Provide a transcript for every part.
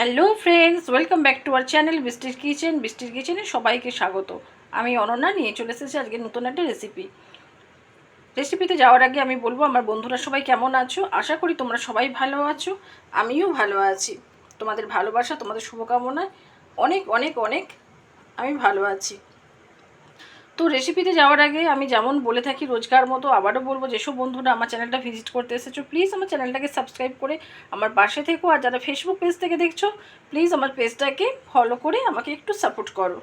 Hello friends, welcome back to our channel বৃষ্টির kitchen. বৃষ্টির কিচেনে সবাইকে স্বাগত। আমি অনন্যা, নিয়ে চলে এসেছি আজকে নতুন একটা রেসিপি রেসিপিতে যাওয়ার আগে আমি বলব, আমার বন্ধুরা সবাই কেমন আছো? আশা করি তোমরা সবাই ভালো আছো, আমিও ভালো আছি। তোমাদের ভালোবাসা, তোমাদের শুভকামনায় অনেক অনেক অনেক আমি ভালো আছি। তো রেসিপিতে যাওয়ার আগে আমি যেমন বলে থাকি রোজকার মতো আবারও বলব, যেসব বন্ধুরা আমার চ্যানেলটা ভিজিট করতে এসেছ প্লিজ আমার চ্যানেলটাকে সাবস্ক্রাইব করে আমার পাশে থেকো। আর যারা ফেসবুক পেজ থেকে দেখছ প্লিজ আমার পেজটাকে ফলো করে আমাকে একটু সাপোর্ট করো।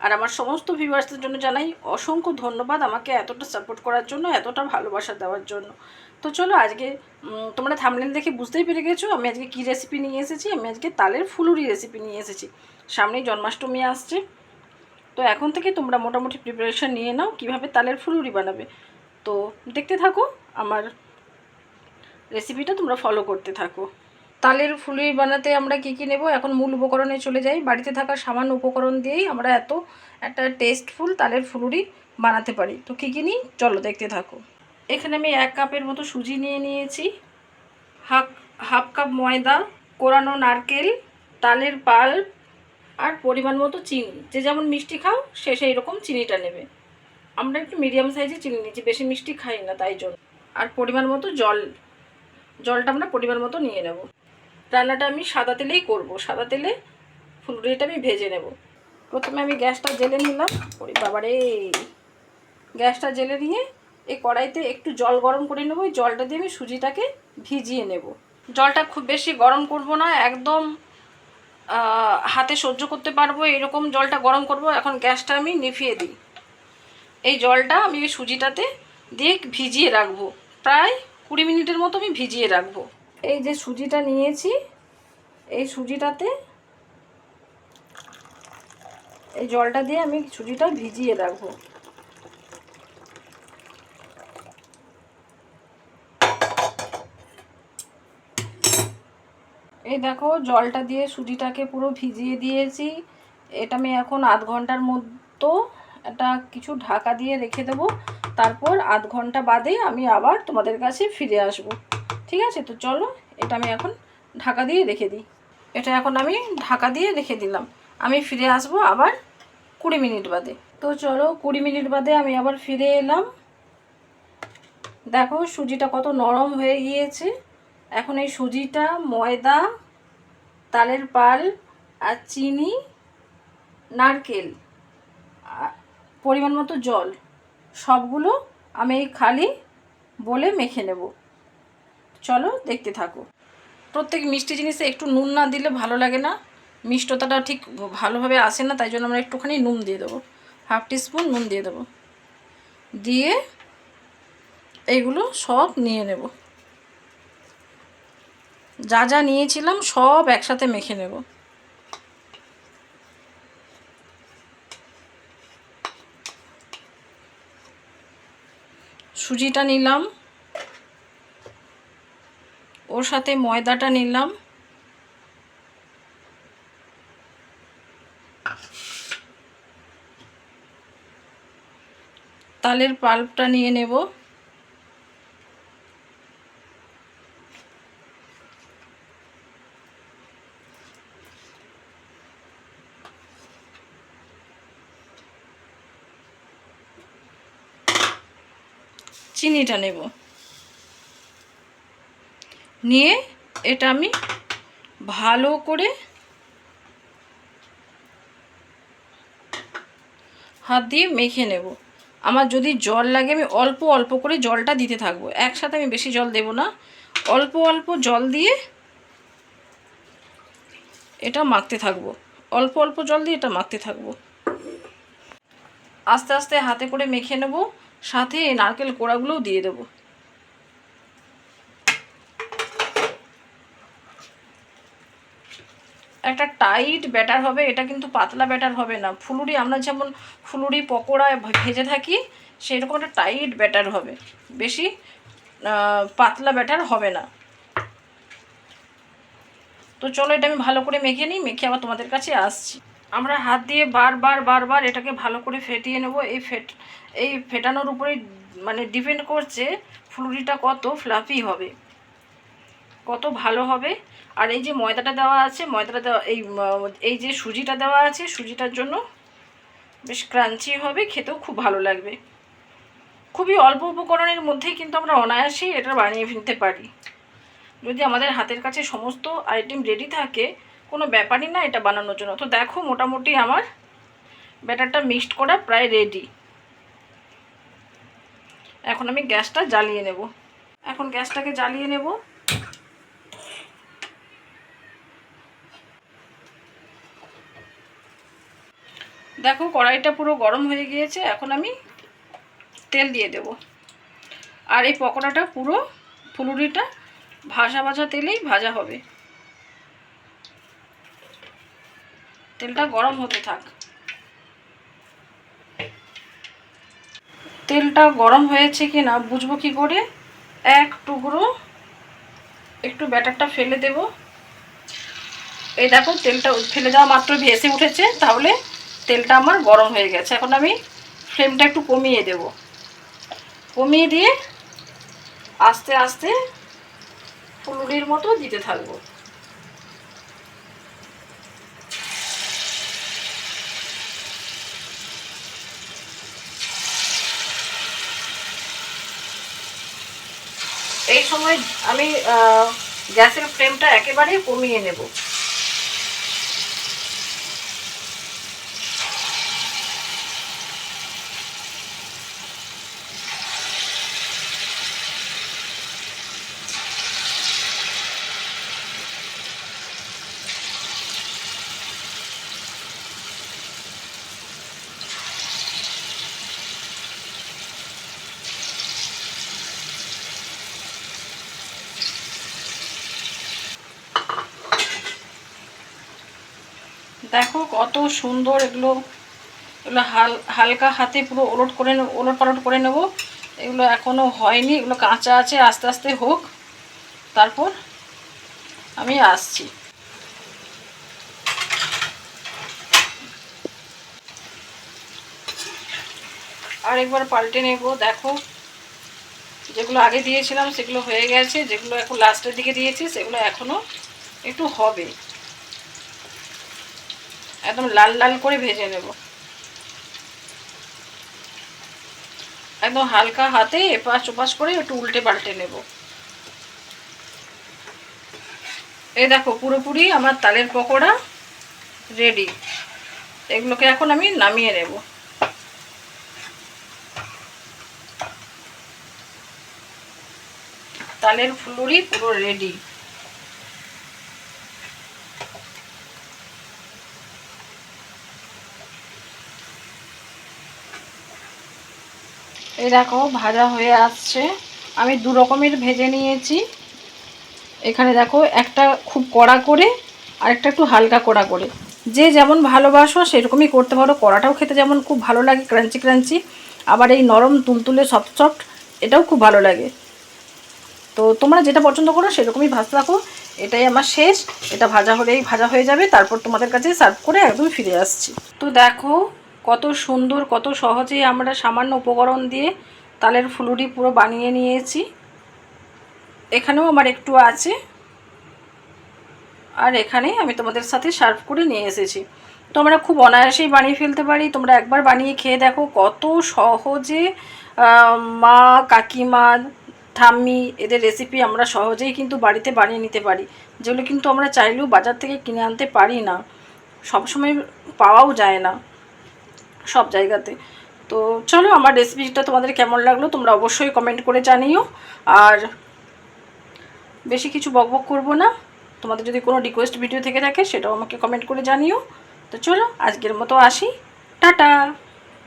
আর আমার সমস্ত ভিউয়ার্সদের জন্য জানাই অসংখ্য ধন্যবাদ আমাকে এতটা সাপোর্ট করার জন্য, এতটা ভালোবাসা দেওয়ার জন্য। তো চলো আজকে তোমরা থামলেন দেখে বুঝতেই পেরে গেছো আমি আজকে কী রেসিপি নিয়ে এসেছি। আমি আজকে তালের ফুলুরি রেসিপি নিয়ে এসেছি। সামনেই জন্মাষ্টমী আসছে। তো এখন থেকে তোমরা মোটামুটি প্রিপারেশান নিয়ে নাও, কীভাবে তালের ফুলুরি বানাবে। তো দেখতে থাকো, আমার রেসিপিটা তোমরা ফলো করতে থাকো। তালের ফুলুরি বানাতে আমরা কী কী নেব? এখন মূল উপকরণে চলে যাই। বাড়িতে থাকা সামান্য উপকরণ দিয়েই আমরা এত একটা টেস্টফুল তালের ফুলুরি বানাতে পারি। তো কী কী নিই? চলো দেখতে থাকো। এখানে আমি এক কাপের মতো সুজি নিয়ে নিয়েছি। হাফ হাফ কাপ ময়দা, কোরানো নারকেল, তালের পাল আর পরিমাণ মতো চিনি। যে যেমন মিষ্টি খাও, সে সেই রকম চিনিটা নেবে। আমরা একটু মিডিয়াম সাইজে চিনি নিচ্ছি, বেশি মিষ্টি খাই না তাই জন্য। আর পরিমাণ মতো জল, জলটা আমরা পরিমাণ মতো নিয়ে নেব। রান্নাটা আমি সাদা তেলেই করব। সাদা তেলে ফুলুরিটা আমি ভেজে নেব। প্রথমে আমি গ্যাসটা জেলে নিলাম। ওরে বাবারে! গ্যাসটা জেলে নিয়ে এই কড়াইতে একটু জল গরম করে নেব। ওই জলটা দিয়ে আমি সুজিটাকে ভিজিয়ে নেব। জলটা খুব বেশি গরম করব না, একদম হাতে সহ্য করতে পারব, এরকম জলটা গরম করব, এখন গ্যাসটা আমি নিভিয়ে দিই। এই জলটা আমি সুজিটাতে দিয়ে ভিজিয়ে রাখব। প্রায় কুড়ি মিনিটের মতো আমি ভিজিয়ে রাখব। এই যে সুজিটা নিয়েছি, এই সুজিটাতে এই জলটা দিয়ে আমি সুজিটা ভিজিয়ে রাখব। এই দেখো, জলটা দিয়ে সুজিটাকে পুরো ভিজিয়ে দিয়েছি। এটা আমি এখন আধ ঘণ্টার মতো একটা কিছু ঢাকা দিয়ে রেখে দেবো। তারপর আধ ঘণ্টা বাদে আমি আবার তোমাদের কাছে ফিরে আসব। ঠিক আছে? তো চলো, এটা আমি এখন ঢাকা দিয়ে রেখে দিই। এটা এখন আমি ঢাকা দিয়ে রেখে দিলাম। আমি ফিরে আসব আবার কুড়ি মিনিট বাদে। তো চলো, কুড়ি মিনিট বাদে আমি আবার ফিরে এলাম। দেখো, সুজিটা কত নরম হয়ে গিয়েছে। এখন এই সুজিটা, ময়দা, তালের পাল আর চিনি, নারকেল পরিমাণ মতো জল, সবগুলো আমি এই খালি বলে মেখে নেব। চলো দেখতে থাকো। প্রত্যেক মিষ্টি জিনিসে একটু নুন না দিলে ভালো লাগে না। মিষ্টতাটা ঠিক ভালোভাবে আসে না, তাই জন্য আমরা একটুখানি নুন দিয়ে দেবো। হাফ টিস্পুন নুন দিয়ে দেবো। দিয়ে এইগুলো সব নিয়ে নেব। যা যা নিয়েছিলাম সব একসাথে মেখে নেব। সুজিটা নিলাম। ওর সাথে ময়দাটা নিলাম। তালের পাল্পটা নিয়ে নেব। চিনিটা নেব। নিয়ে এটা আমি ভালো করে হাত দিয়ে মেখে নেব। আমার যদি জল লাগে আমি অল্প অল্প করে জলটা দিতে থাকব। একসাথে আমি বেশি জল দেব না। অল্প অল্প জল দিয়ে এটা মাখতে থাকব। অল্প অল্প জল দিয়ে এটা মাখতে থাকব। আস্তে আস্তে হাতে করে মেখে নেব। সাথে নারকেল কোড়াগুলোও দিয়ে দেবো। একটা টাইট ব্যাটার হবে, এটা কিন্তু পাতলা ব্যাটার হবে না। ফুলুরি, আমরা যেমন ফুলুরি পকোড়া ভেজে থাকি, সেরকম একটা টাইট ব্যাটার হবে। বেশি পাতলা ব্যাটার হবে না। তো চলো এটা আমি ভালো করে মেখে নিই, মেখে আবার তোমাদের কাছে আসছি। আমরা হাত দিয়ে বারবার বারবার এটাকে ভালো করে ফেটিয়ে নেব। এই ফেট এই ফেটানোর উপরেই মানে ডিপেন্ড করছে ফুলুরিটা কত ফ্লাফি হবে, কত ভালো হবে। আর এই যে ময়দাটা দেওয়া আছে, ময়দাটা দেওয়া, এই এই যে সুজিটা দেওয়া আছে, সুজিটার জন্য বেশ ক্রাঞ্চি হবে, খেতেও খুব ভালো লাগবে। খুবই অল্প উপকরণের মধ্যেই কিন্তু আমরা অনায়াসেই এটা বানিয়ে ফেলতে পারি। যদি আমাদের হাতের কাছে সমস্ত আইটেম রেডি থাকে, কোনো ব্যাপারই না এটা বানানোর জন্য। তো দেখো মোটামুটি আমার ব্যাটারটা মিক্সড করা প্রায় রেডি এখন আমি গ্যাসটা জ্বালিয়ে নেব। এখন গ্যাসটাকে জ্বালিয়ে নেব। দেখো কড়াইটা পুরো গরম হয়ে গিয়েছে, এখন আমি তেল দিয়ে দেব। আর এই পকোড়াটা পুরো ফুলুরিটা ভাজা ভাজা তেলেই ভাজা হবে। তেলটা গরম হতে থাক। তেলটা গরম হয়েছে কি না বুঝব কি করে? এক টুকরো, একটু ব্যাটারটা ফেলে দেব। এই দেখো, তেলটা ফেলে দেওয়া মাত্র ভেসে উঠেছে, তাহলে তেলটা আমার গরম হয়ে গেছে। এখন আমি ফ্লেমটা একটু কমিয়ে দেব। কমিয়ে দিয়ে আস্তে আস্তে ফুলুরির মতো দিতে থাকব। এই সময় আমি গ্যাসের ফ্লেমটা একেবারেই কমিয়ে নেব। দেখো কত সুন্দর এগুলো। এগুলো হাল, হালকা হাতে পুরো ওলট করে নেব, ওলট পালট করে নেব। এগুলো এখনও হয়নি, এগুলো কাঁচা আছে, আস্তে আস্তে হোক। তারপর আমি আসছি। আর একবার পাল্টে নেব, দেখো। যেগুলো আগে দিয়েছিলাম সেগুলো হয়ে গেছে, যেগুলো এখন লাস্টের দিকে দিয়েছি, সেগুলো এখনও একটু হবে। একদম লাল লাল করে ভেজে নেব। একদম হালকা হাতে এপাশ ওপাশ করে একটু উল্টে পাল্টে নেব। এই দেখো পুরোপুরি আমার তালের পকোড়া রেডি এগুলোকে এখন আমি নামিয়ে নেব। তালের ফুলুরি পুরো রেডি এই দেখো, ভাজা হয়ে আসছে। আমি দু রকমের ভেজে নিয়েছি। এখানে দেখো, একটা খুব কড়া করে, আর একটা একটু হালকা কড়া করে। যে যেমন ভালোবাসো, সেরকমই করতে পারো। কড়াটাও খেতে যেমন খুব ভালো লাগে, ক্রাঞ্চি ক্রাঞ্চি। আবার এই নরম তুলতুলে সফট সফট এটাও খুব ভালো লাগে। তো তোমরা যেটা পছন্দ করো, সেরকমই ভাজতে থাকো। এটাই আমার শেষ। এটা ভাজা হলেই ভাজা হয়ে যাবে। তারপর তোমাদের কাছে সার্ভ করে একদম ফিরে আসছি। তো দেখো কত সুন্দর, কত সহজেই আমরা সামান্য উপকরণ দিয়ে তালের ফুলুরি পুরো বানিয়ে নিয়েছি। এখানেও আমার একটু আছে। আর এখানে আমি তোমাদের সাথে সার্ভ করে নিয়ে এসেছি। তোমরা খুব অনায়াসেই বানিয়ে ফেলতে পারি। তোমরা একবার বানিয়ে খেয়ে দেখো কত সহজে মা, কাকিমা, ঠাম্মি এদের রেসিপি আমরা সহজেই কিন্তু বাড়িতে বানিয়ে নিতে পারি। যেগুলো কিন্তু আমরা চাইলেও বাজার থেকে কিনে আনতে পারি না। সবসময় পাওয়াও যায় না। সব জায়গাতে। তো চলো আমার রেসিপিটা তোমাদের কেমন লাগল তোমরা অবশ্যই কমেন্ট করে জানিও। আর বেশি কিছু বকবক করব না। তোমাদের যদি কোনো রিকোয়েস্ট ভিডিও থেকে থাকে সেটাও আমাকে কমেন্ট করে জানিও। তো চলো আজকের মতো আসি। টাটা!